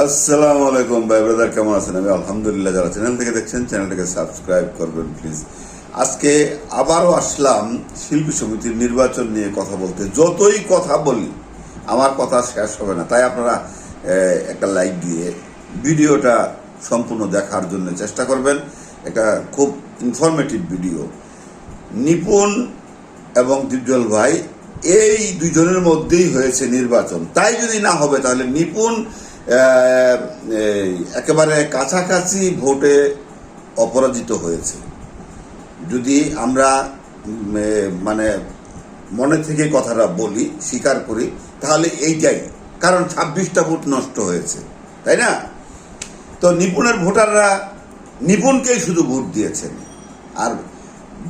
আসসালামু আলাইকুম ভাই ব্রাদার কেমন আছেন আমি আলহামদুলিল্লাহ যারা চ্যানেল থেকে দেখছেন চ্যানেলটাকে সাবস্ক্রাইব করবেন প্লিজ আজকে আবারও আসলাম শিল্পী সমিতির নির্বাচন নিয়ে কথা বলতে। যতই কথা বলি, আমার কথা শেষ হবে না। তাই আপনারা একটা লাইক দিয়ে ভিডিওটা সম্পূর্ণ দেখার জন্য চেষ্টা করবেন। একটা খুব ইনফরমেটিভ ভিডিও নিপুণ এবং দিবজল ভাই, এই দুজনের মধ্যেই হয়েছে নির্বাচন। তাই যদি না হবে, তাহলে নিপুণ একেবারে কাছাকাছি ভোটে অপরাজিত হয়েছে। যদি আমরা মানে মনে থেকে কথাটা বলি, স্বীকার করি, তাহলে এইটাই। কারণ ছাব্বিশটা ভোট নষ্ট হয়েছে, তাই না? তো নিপুণের ভোটাররা নিপুণকেই শুধু ভোট দিয়েছেন। আর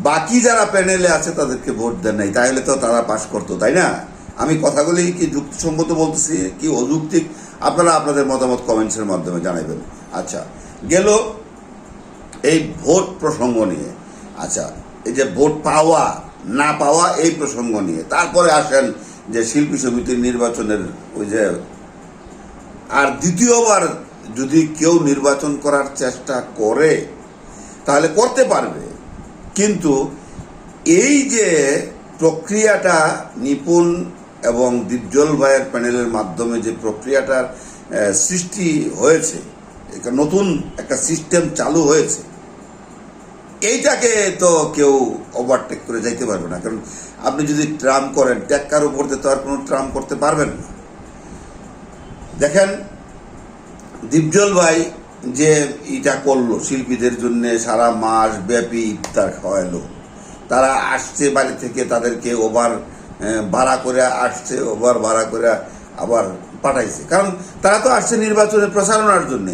বাকি যারা প্যানেলে আছে, তাদেরকে ভোট দেন নাই। তাহলে তো তারা পাশ করতো, তাই না? আমি কথাগুলি কি যুক্তিসঙ্গত বলতেছি, কি অযৌক্তিক? আপনারা আপনাদের মতামত কমেন্টসের মাধ্যমে জানাবেন। আচ্ছা গেল এই ভোট প্রসঙ্গ নিয়ে। আচ্ছা এই যে ভোট পাওয়া, না পাওয়া এই প্রসঙ্গ নিয়ে। তারপরে আসেন যে শিল্পী সমিতির নির্বাচনের ওই যে, আর দ্বিতীয়বার যদি কেউ নির্বাচন করার চেষ্টা করে, তাহলে করতে পারবে। কিন্তু এই যে প্রক্রিয়াটা নিপুণ এবং দীপজল ভাইয়ের প্যানেলের মাধ্যমে যে প্রক্রিয়াটার সৃষ্টি হয়েছে নতুন একটা সিস্টেম চালু হয়েছে, এইটাকে তো কেউ ওভারটেক করে যাইতে পারবে না। কারণ আপনি যদি ট্রাম করেন ট্যাক্কার উপর তো আর কোনো ট্রাম করতে পারবেন না। দেখেন, দীপজল ভাই যে এটা করল, শিল্পীদের জন্য সারা মাস ব্যাপী ইফতার খাওয়াইলো, তারা আসছে বাড়ি থেকে তাদেরকে ওভার ভাড়া করে আসছে, ওভার ভাড়া করে আবার পাঠাইছে। কারণ তারা তো আসছে নির্বাচনে প্রচারণার জন্য।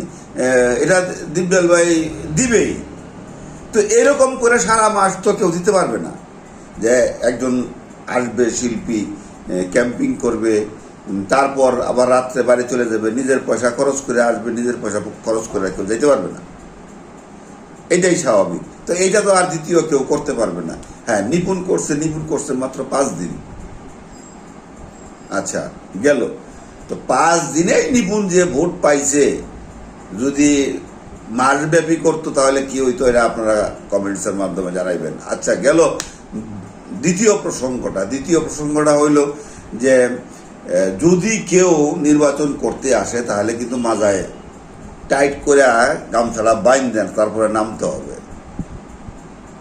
এটা দীপজল ভাই দিবেই। তো এরকম করে সারা মাস তো কেউ দিতে পারবে না। যে একজন আসবে শিল্পী ক্যাম্পিং করবে তারপর আবার রাত্রে বাড়ি চলে যাবে, নিজের পয়সা খরচ করে আসবে, নিজের পয়সা খরচ করে কেউ যেতে পারবে না। এটাই স্বাভাবিক। তো এইটা তো আর দ্বিতীয় কেউ করতে পারবে না। হ্যাঁ নিপুণ করছে নিপুণ করছে মাত্র পাঁচ দিন। আচ্ছা গেল। তো পাঁচ দিনেই নিপুণ যে ভোট পাইছে, যদি মাসব্যাপী করতো তাহলে কি হইতো এটা আপনারা কমেন্টসের মাধ্যমে জানাইবেন। আচ্ছা গেল দ্বিতীয় প্রসঙ্গটা। দ্বিতীয় প্রসঙ্গটা হইল যে যদি কেউ নির্বাচন করতে আসে, তাহলে কিন্তু মাজায় টাইট করে গামছাড়া বাইন দেন তারপরে নামতে হবে।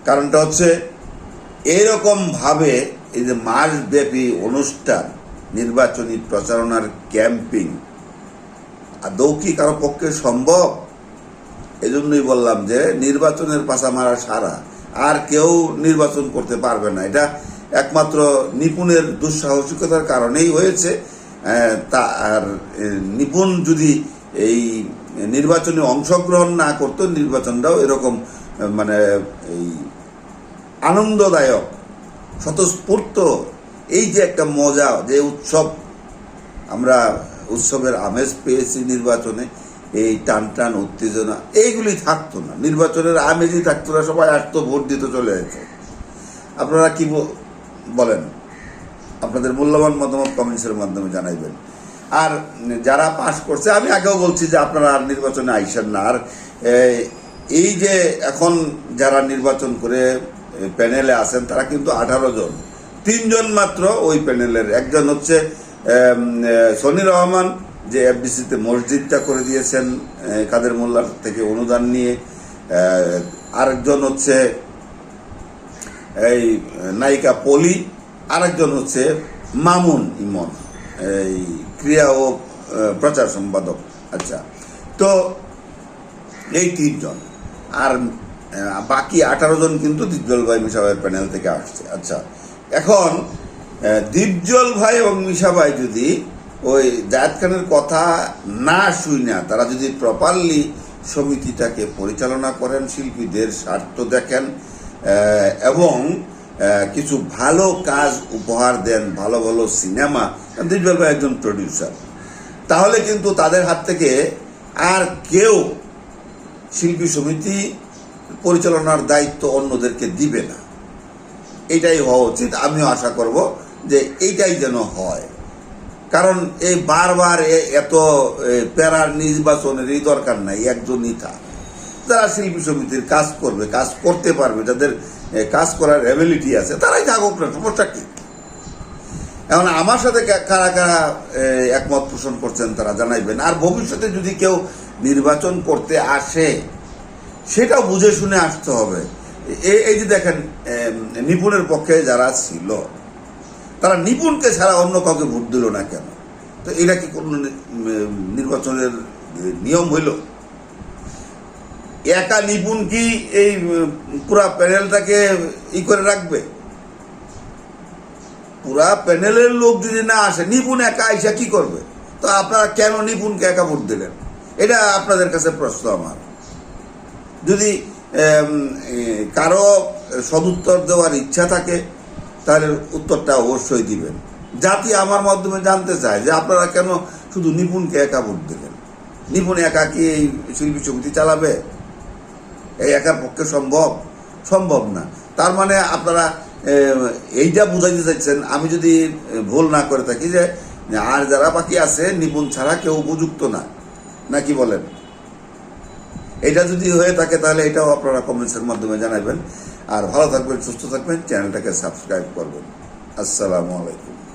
কারণটা হচ্ছে এইরকম ভাবে এই যে মাসব্যাপী অনুষ্ঠান নির্বাচনী প্রচারণার ক্যাম্পিং আদৌ কি কারও পক্ষে সম্ভব? এজন্যই বললাম যে, নির্বাচনের পাশা মারা সারা। আর কেউ নির্বাচন করতে পারবে না। এটা একমাত্র নিপুণের দুঃসাহসিকতার কারণেই হয়েছে। তা, আর নিপুণ যদি এই নির্বাচনে অংশগ্রহণ না করতো, নির্বাচনটাও এরকম মানে এই আনন্দদায়ক, স্বতঃস্ফূর্ত এই যে একটা মজা, যে উৎসব, আমরা উৎসবের আমেজ পেয়েছি নির্বাচনে, এই টান টান উত্তেজনা, এইগুলি থাকতো না। নির্বাচনের আমেজই থাকতো না, সবাই আসতো, ভোট দিতে, চলে যেত। আপনারা কি বলেন? আপনাদের মূল্যবান মতামত কমেন্টসের মাধ্যমে জানাইবেন। আর যারা পাশ করছে, আমি আগেও বলছি যে আপনারা আর নির্বাচনে আইসেন না। আর এই যে এখন যারা নির্বাচন করে প্যানেলে আছেন, তারা কিন্তু আঠারো জন। তিনজন মাত্র ওই প্যানেলের। একজন হচ্ছে সনি রহমান, যে এফডিসিতে মসজিদটা করে দিয়েছেন কাদের মোল্লার থেকে অনুদান নিয়ে। আরেকজন হচ্ছে, এই, নায়িকা পলি, আরেকজন হচ্ছে মামুন ইমন, এই ক্রিয়া ও প্রচার সম্পাদক। আচ্ছা তো এই তিনজন। আর বাকি আঠারো জন কিন্তু দীপজল ভাই মিশা ভাইয়ের প্যানেল থেকে আসছে। আচ্ছা এখন দীপজল ভাই এবং মিশা ভাই যদি ওই জায়দ খানের কথা না শুই না তারা যদি প্রপারলি সমিতিটাকে পরিচালনা করেন, শিল্পীদের স্বার্থ দেখেন এবং কিছু ভালো কাজ উপহার দেন, ভালো ভালো সিনেমা দীপজল ভাই একজন প্রডিউসার তাহলে কিন্তু তাদের হাত থেকে আর কেউ শিল্পী সমিতি পরিচালনার দায়িত্ব অন্যদেরকে দিবে না। এটাই হওয়া উচিত। আমিও আশা করব যে এইটাই যেন হয়। কারণ এই বারবার এত প্যারার নির্বাচনেরই দরকার নাই, একজনই থাক। যারা শিল্পী সমিতির কাজ করবে, কাজ করতে পারবে, যাদের কাজ করার অ্যাবিলিটি আছে, তারাই থাকুক না, সমস্যা কি? এখন আমার সাথে কারা কারা একমত পোষণ করছেন তারা জানাইবেন। আর ভবিষ্যতে যদি কেউ নির্বাচন করতে আসে, সেটাও বুঝে শুনে আসতে হবে। এই যে দেখেন নিপুণের পক্ষে যারা ছিল, তারা নিপুণকে ছাড়া অন্য কাউকে ভোট দিল না কেন? তো এটা কি কোনো নির্বাচনের নিয়ম হইল? একা নিপুণ কি এই পুরা প্যানেলটাকে ই করে রাখবে? পুরা প্যানেলের লোক যদি না আসে, নিপুণ একা আইসা কি করবে? তো আপনারা কেন নিপুণকে একা ভোট দিলেন? এটা আপনাদের কাছে প্রশ্ন আমার। যদি কারও সদুত্তর দেওয়ার ইচ্ছা থাকে তাহলে উত্তরটা অবশ্যই দিবেন। জাতি আমার মাধ্যমে জানতে চায় যে আপনারা কেন শুধু নিপুণকে একা ভোট দিলেন? নিপুণ একা কি এই শিল্পী সমিতি চালাবে? এই একার পক্ষে সম্ভব? সম্ভব না। তার মানে আপনারা এইটা বুঝাইতে চাইছেন, আমি যদি ভুল না করে থাকি যে, আর যারা বাকি আছে, নিপুণ ছাড়া কেউ উপযুক্ত না। নাকি বলেন? এটা যদি হয়ে থাকে তাহলে এটাও আপনারা কমেন্টসের মাধ্যমে জানাবেন। আর ভালো থাকবেন, সুস্থ থাকবেন চ্যানেলটাকে সাবস্ক্রাইব করবেন। আসসালামু আলাইকুম।